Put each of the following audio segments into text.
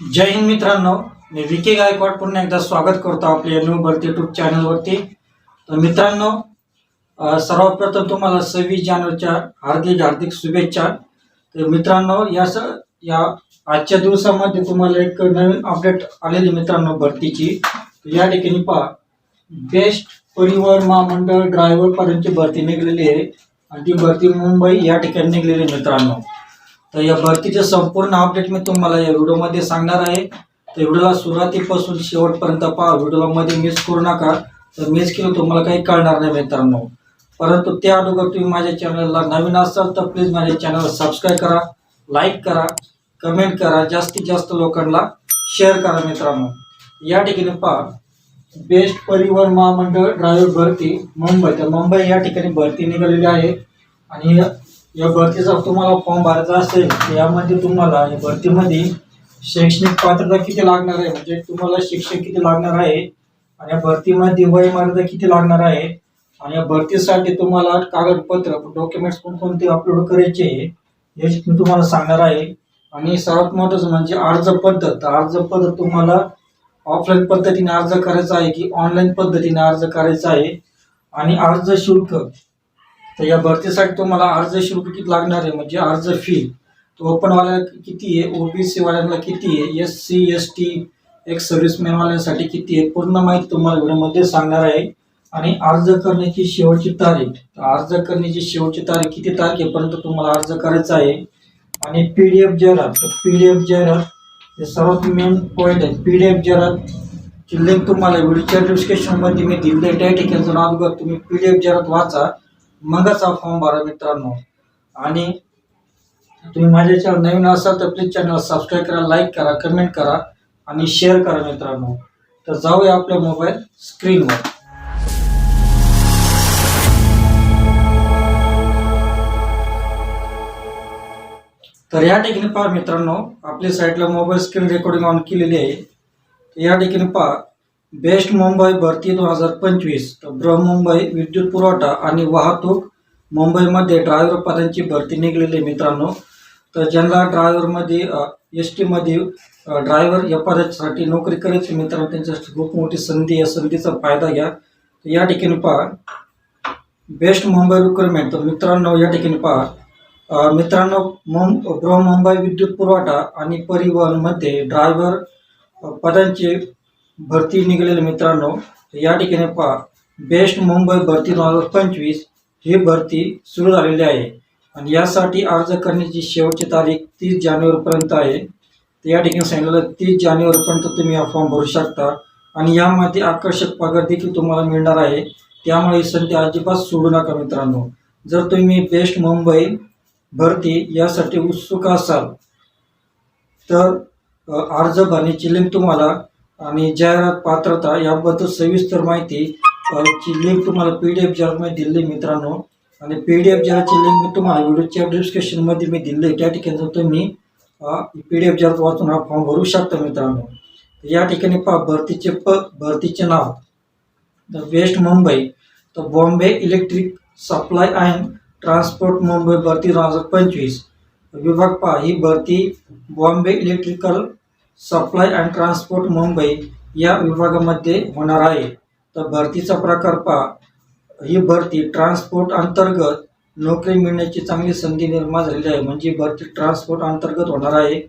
जय हिंद मित्रांनो. मी विके गायकवाड पुन्हा एकदा स्वागत करतो आपल्या न्यू भरती यूट्यूब चॅनलवरती. तर मित्रांनो सर्वप्रथम तुम्हाला सव्वीस जानेवारीच्या हार्दिक हार्दिक शुभेच्छा. तर मित्रांनो या स या आजच्या दिवसामध्ये तुम्हाला एक नवीन अपडेट आलेली मित्रांनो भरतीची. या ठिकाणी पहा. बेस्ट परिवहन महामंडळ ड्रायव्हर पर्यंतची भरती निघलेली आहे. आणि ती भरती मुंबई या ठिकाणी निघलेली आहे मित्रांनो. तर या भरतीचे संपूर्ण अपडेट मी तुम्हाला या व्हिडिओमध्ये सांगणार आहे. तर व्हिडिओला सुरुवातीपासून शेवटपर्यंत पहा व्हिडिओला मध्ये मिस करू नका. तर मिस केलं तुम्हाला काही कळणार नाही मित्रांनो. परंतु त्या अगोदर तुम्ही माझ्या चॅनलला नवीन असाल तर प्लीज माझ्या चॅनलला सबस्क्राईब करा लाईक करा कमेंट करा जास्तीत जास्त लोकांना शेअर करा मित्रांनो. या ठिकाणी पहा बेस्ट परिवहन महामंडळ ड्रायव्हर भरती मुंबई. तर मुंबई या ठिकाणी भरती निघालेली आहे. आणि या- भरतीचा तुम्हाला फॉर्म भरायचा असेल तर यामध्ये तुम्हाला या भरतीमध्ये शैक्षणिक पात्रता किती लागणार आहे? म्हणजे तुम्हाला शिक्षण किती लागणार आहे? आणि या भरतीमध्ये वय मर्यादा किती लागणार आहे? आणि या भरतीसाठी तुम्हाला कागदपत्र डॉक्युमेंट्स कोणकोणते अपलोड करायचे आहे हे मी तुम्हाला सांगणार आहे. आणि सर्वात महत्वाचं म्हणजे अर्ज पद्धत. अर्ज पद्धत तुम्हाला ऑफलाईन पद्धतीने अर्ज करायचा आहे की ऑनलाईन पद्धतीने अर्ज करायचा आहे? आणि अर्ज शुल्क. तर या भरतीसाठी तुम्हाला अर्ज शुल्क किती लागणार आहे? म्हणजे अर्ज फी तो ओपनवाल्या किती आहे? ओबीसी वाल्यांना किती आहे? S C S T ex सर्व्हिसमॅनवाल्यांसाठी किती आहे? पूर्ण माहिती तुम्हाला व्हिडिओमध्ये सांगणार आहे. आणि अर्ज करण्याची शेवटची तारीख. तर अर्ज करण्याची शेवटची तारीख किती तारखेपर्यंत तुम्हाला अर्ज करायचा आहे? आणि पी डी एफ जाहिरात. तर पी डी एफ जाहिरात हे सर्वात मेन पॉईंट आहे. पी डी एफ जाहिरात लिंक तुम्हाला व्हिडिओच्या डिस्क्रिप्शनमध्ये मी दिले त्या ठिकाणी जाऊन अगोदर तुम्ही पी डी एफ जाहिरात वाचा. मगच हा फॉर्म भरा मित्रांनो. आणि तुम्ही माझ्या चॅनल नवीन असाल तर प्लीज चॅनल सबस्क्राईब करा लाईक करा कमेंट करा आणि शेअर करा मित्रांनो. तर जाऊया आपल्या मोबाईल स्क्रीनवर तर या ठिकाणी पहा मित्रांनो आपल्या साईडला मोबाईल स्क्रीन रेकॉर्डिंग ऑन केलेली आहे. या ठिकाणी पहा बेस्ट मुंबई भरती दोन हजार पंचवीस तर बृहमुंबई विद्युत पुरवठा आणि वाहतूक. मुंबईमध्ये ड्रायव्हर पदांची भरती निघलेली आहे मित्रांनो. तर ज्यांना ड्रायव्हरमध्ये एस टीमध्ये ड्रायव्हर या पदासाठी नोकरी करायची मित्रांनो त्यांच्यासाठी खूप मोठी संधी या संधीचा फायदा घ्या. तर या ठिकाणी पहा. बेस्ट मुंबई रिक्वायरमेंट तर मित्रांनो या ठिकाणी पहा. मित्रांनो मुं बृहमुंबई विद्युत पुरवठा आणि परिवहनमध्ये ड्रायव्हर पदांचे पदांची भरती निघालेली मित्रांनो या ठिकाणी पहा बेस्ट मुंबई भरती दोन हजार पंचवीस ही भरती सुरू झालेली आहे. आणि यासाठी अर्ज करण्याची शेवटची तारीख तीस जानेवारीपर्यंत आहे. तर या ठिकाणी सांगितलेलं तीस जानेवारीपर्यंत तुम्ही हा फॉर्म भरू शकता. आणि यामध्ये आकर्षक पगार देखील तुम्हाला मिळणार आहे. त्यामुळे संधी अजिबात सोडू नका मित्रांनो. जर तुम्ही बेस्ट मुंबई भरती यासाठी उत्सुक असाल तर अर्ज भरण्याची लिंक तुम्हाला आणि जाहिरात पात्रता याबद्दल सविस्तर माहिती ची लिंक तुम्हाला पी डी एफ जाहिरातमध्ये दिली मित्रांनो. आणि पी डी एफ जाहिरातची लिंक मी तुम्हाला व्हिडिओच्या डिस्क्रिप्शनमध्ये मी दिली त्या ठिकाणी तुम्ही पी डी एफ जाहिरात वाचून हा फॉर्म भरू शकता मित्रांनो. या ठिकाणी पहा भरतीचे प भरतीचे नाव. द वेस्ट मुंबई तर Bombay electric supply and transport Mumbai भरती दोन हजार पंचवीस. विभाग पहा ही भरती Bombay electrical supply and transport Mumbai या विभागामध्ये होणार आहे. तर भरतीचा प्रकार पहा. ही भरती ट्रान्सपोर्ट अंतर्गत नोकरी मिळण्याची चांगली संधी निर्माण झालेली आहे. म्हणजे भरती ट्रान्सपोर्ट अंतर्गत होणार आहे.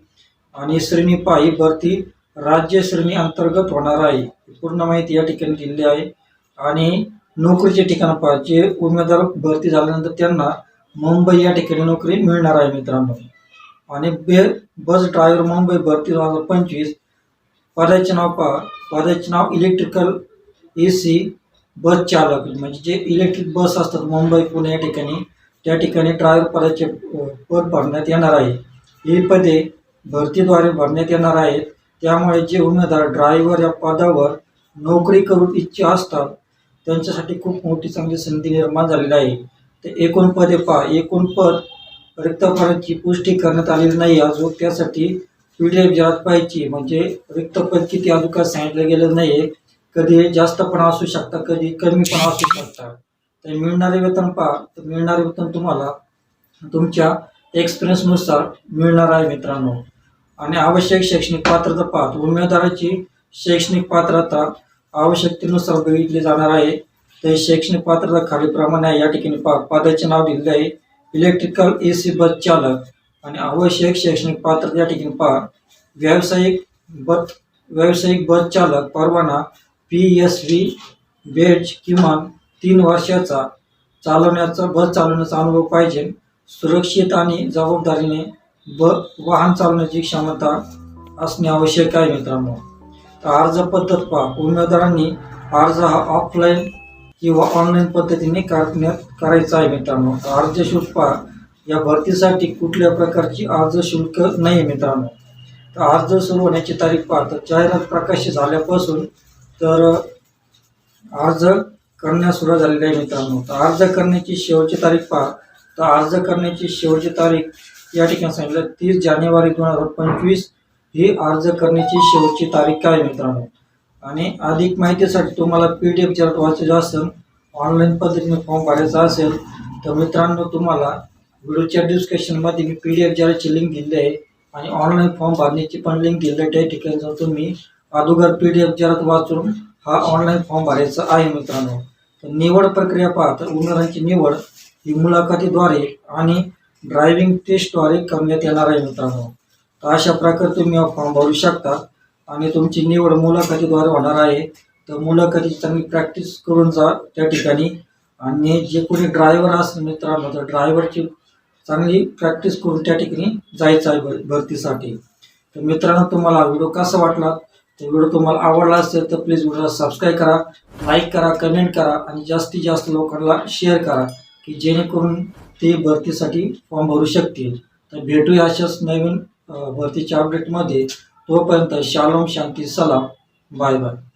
आणि श्रेणी पहा ही भरती राज्य श्रेणी अंतर्गत होणार आहे. पूर्ण माहिती या ठिकाणी दिलेली आहे. आणि नोकरीचे ठिकाण पहा. जे उमेदवार भरती झाल्यानंतर त्यांना मुंबई या ठिकाणी नोकरी मिळणार आहे मित्रांनो. आणि बे बस ड्रायव्हर मुंबई भरती दोन हजार पंचवीस. पदाचे नाव पहा. पदाचे नाव इलेक्ट्रिकल ए सी बस चालक म्हणजे जे इलेक्ट्रिक बस असतात मुंबई पुणे या ठिकाणी त्या ठिकाणी ड्रायव्हर पदाचे पद भरण्यात येणार आहे. ही पदे भरतीद्वारे भरण्यात येणार आहेत. त्यामुळे जे उमेदवार ड्रायव्हर या पदावर नोकरी करू इच्छित असतात त्यांच्यासाठी खूप मोठी चांगली संधी निर्माण झालेली आहे. तर एकूण पदे पहा. एकूण पद रिक्त पुष्टी करण्यात आलेली नाही. अजून त्यासाठी पी डी एफ पाहिजे म्हणजे रिक्त किती अजून काय सांगितलं गेलं नाही आहे कधी जास्त पण असू शकता कधी कमी पण असू शकता तर मिळणारे वेतन पहा. तर मिळणारे वेतन तुम्हाला तुमच्या एक्सपिरियन्सनुसार मिळणार आहे मित्रांनो. आणि आवश्यक शैक्षणिक पात्रता पाहत उमेदवाराची शैक्षणिक पात्रता आवश्यकतेनुसार बघितली जाणार आहे. तर शैक्षणिक पात्रता खालीलप्रमाणे आहे. या ठिकाणी पा पादाचे नाव दिलेले आहे. इलेक्ट्रिकल ए सी बस चालक आणि आवश्यक शैक्षणिक पात्रता या ठिकाणी पहा. व्यावसायिक बस व्यावसायिक बस चालक परवाना पी एस व्ही बेच किमान तीन वर्षाचा चालवण्याचा बस चालवण्याचा अनुभव पाहिजे. सुरक्षित आणि जबाबदारीने ब वाहन चालवण्याची क्षमता असणे आवश्यक आहे मित्रांनो. तर अर्ज पद्धत पहा. उमेदवारांनी अर्ज हा ऑफलाईन किंवा ऑनलाईन पद्धतीने करण्यात करायचा आहे मित्रांनो. अर्ज शुल्क पहा. या भरतीसाठी कुठल्या प्रकारची अर्ज शुल्क नाही आहे मित्रांनो. तर अर्ज सुरू होण्याची तारीख पहा. तर जाहिरात प्रकाशित झाल्यापासून तर अर्ज करण्यास सुरुवात झालेली आहे मित्रांनो. तर अर्ज करण्याची शेवटची तारीख पहा. तर अर्ज करण्याची शेवटची तारीख या ठिकाणी सांगितलं. तीस जानेवारी दोन हजार पंचवीस ही अर्ज करण्याची शेवटची तारीख आहे मित्रांनो. आणि अधिक माहितीसाठी तुम्हाला पी डी एफ जर वाचायचं असेल ऑनलाईन पद्धतीने फॉर्म भरायचा असेल तर मित्रांनो तुम्हाला व्हिडिओच्या डिस्क्रिप्शनमध्ये मी पी डी एफ जराची लिंक दिली आहे आणि ऑनलाईन फॉर्म भरण्याची पण लिंक दिली आहे. त्या ठिकाणी जाऊन तुम्ही अगोदर पी डी एफ जरात वाचून हा ऑनलाईन फॉर्म भरायचा आहे मित्रांनो. तर निवड प्रक्रिया पहा तर उमेदवारांची निवड ही मुलाखतीद्वारे आणि ड्रायव्हिंग टेस्टद्वारे करण्यात येणार आहे मित्रांनो. तर अशा प्रकारे तुम्ही हा फॉर्म भरू शकता. आणि तुमची निवड मुलाखतीद्वारे होणार आहे. तर मुलाखती चांगली प्रॅक्टिस करून जा त्या ठिकाणी. आणि जे कोणी ड्रायव्हर असेल मित्रांनो तर ड्रायव्हरची चांगली प्रॅक्टिस करून त्या ठिकाणी जायचं आहे भर- भरतीसाठी. तर मित्रांनो तुम्हाला व्हिडिओ कसा वाटला? तर व्हिडिओ तुम्हाला आवडला असेल तर प्लीज व्हिडिओला सबस्क्राईब करा लाईक करा कमेंट करा आणि जास्तीत जास्त लोकांना शेअर करा की जेणेकरून ते भरतीसाठी फॉर्म भरू शकतील. तर भेटूया अशाच नवीन भरतीच्या अपडेटमध्ये तोपर्यंत शालोम शांती सलाम. Bye bye.